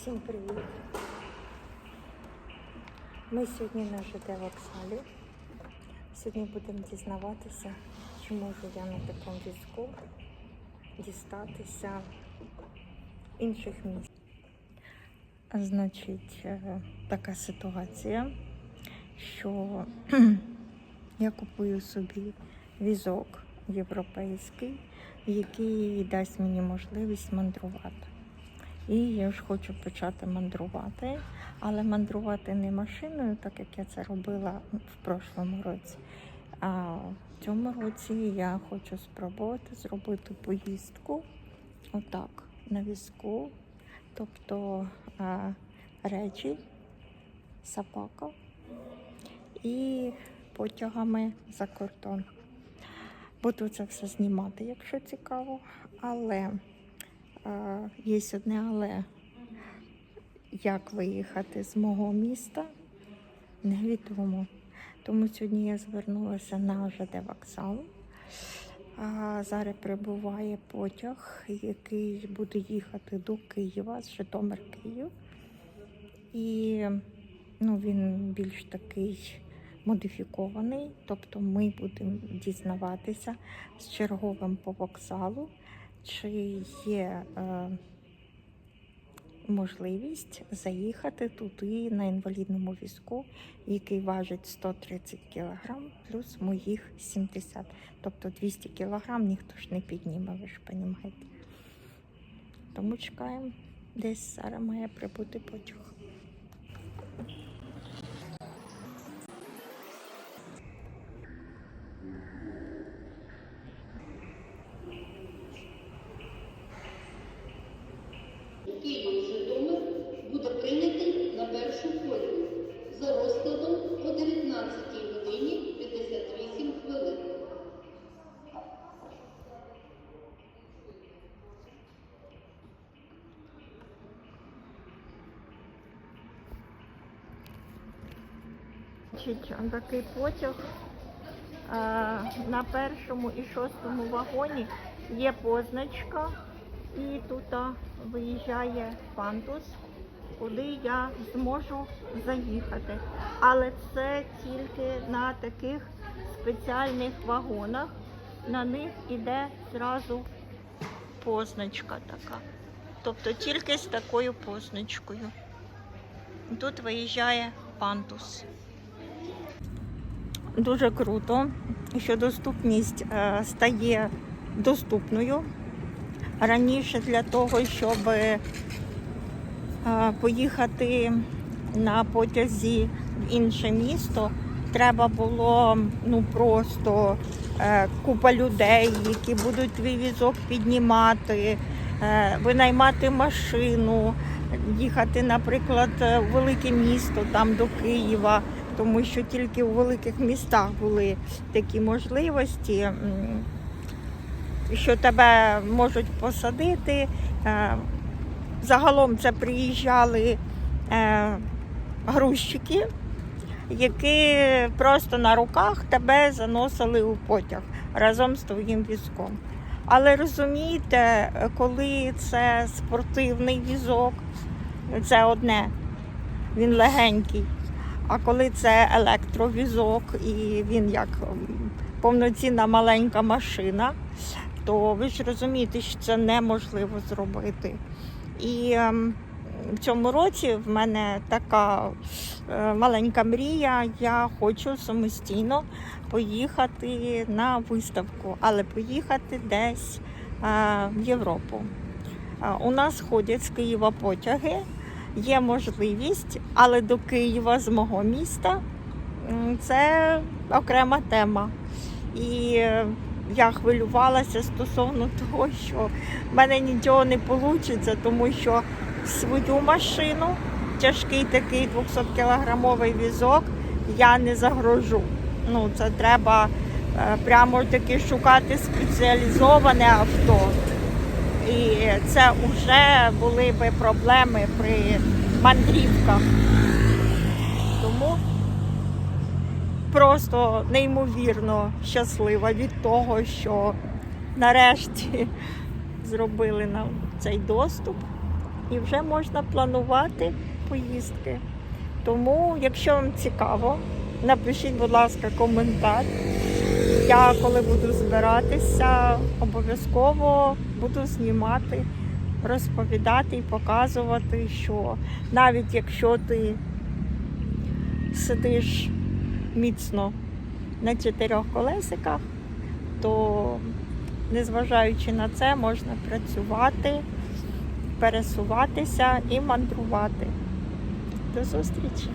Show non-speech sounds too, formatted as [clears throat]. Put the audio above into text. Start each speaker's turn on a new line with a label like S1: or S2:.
S1: Всім привіт! Ми сьогодні на ЖД вокзалі. Сьогодні будемо дізнаватися, чи можу я на такому візку дістатися інших міст. Значить, е, така ситуація, що [clears throat] я купую собі візок європейський, який дасть мені можливість мандрувати. І я ж хочу почати мандрувати, але мандрувати не машиною, так як я це робила в прошлому році. А в цьому році я хочу спробувати зробити поїздку отак, на візку, тобто а, речі, собака і потягами за кордон. Буду це все знімати, якщо цікаво, але Є одне але як виїхати з мого міста, невідомо. Тому сьогодні я звернулася на ЖД вокзал. А Зараз прибуває потяг, який буде їхати до Києва з Житомир Київ. І ну, він більш такий модифікований, тобто ми будемо дізнаватися з черговим по вокзалу, чи є е, можливість заїхати туди на інвалідному візку, який важить 130 кг, плюс моїх 70 Тобто 200 кг ніхто ж не підніме, ви ж розумієте. Тому чекаємо, десь зараз має прибути потяг. Значить, такий потяг. Е, На першому і шостому вагоні є позначка, і тут виїжджає пандус, куди я зможу заїхати. Але це тільки на таких спеціальних вагонах. На них іде зразу позначка така. Тобто тільки з такою позначкою. Тут виїжджає пандус. Дуже круто, що доступність е, стає доступною. Раніше для того, щоб е, поїхати на потязі в інше місто, треба було ну просто е, купа людей, які будуть твій візок піднімати, винаймати машину, їхати, наприклад, в велике місто там до Києва тому що тільки у великих містах були такі можливості, що тебе можуть посадити. Е, Загалом це приїжджали е, грузчики, які просто на руках тебе заносили у потяг разом з твоїм візком. Але розумієте, коли це спортивний візок, це одне, він легенький. А коли це електровізок і він як повноцінна маленька машина, то ви ж розумієте, що це неможливо зробити. І ем, в цьому році в мене така е, маленька мрія. Я хочу самостійно поїхати на виставку, але поїхати десь е, в Європу. Е, У нас ходять з Києва потяги є можливість, але до Києва з мого міста це окрема тема. І е, я хвилювалася стосовно того, що в мене нічого не вийде, тому що свою машину, тяжкий такий 200-кілограмовий візок, я не загрожу. Ну, це треба е, прямо таки шукати спеціалізоване авто. І це вже були би проблеми при мандрівках. Тому просто неймовірно щаслива від того, що нарешті зробили нам цей доступ. і вже можна планувати поїздки. Тому, якщо вам цікаво, напишіть, будь ласка, коментар. Я коли буду збиратися, обов'язково буду знімати, розповідати і показувати, що навіть якщо ти сидиш міцно на чотирьох колесиках, то незважаючи на це, можна працювати, пересуватися і мандрувати. До зустрічі!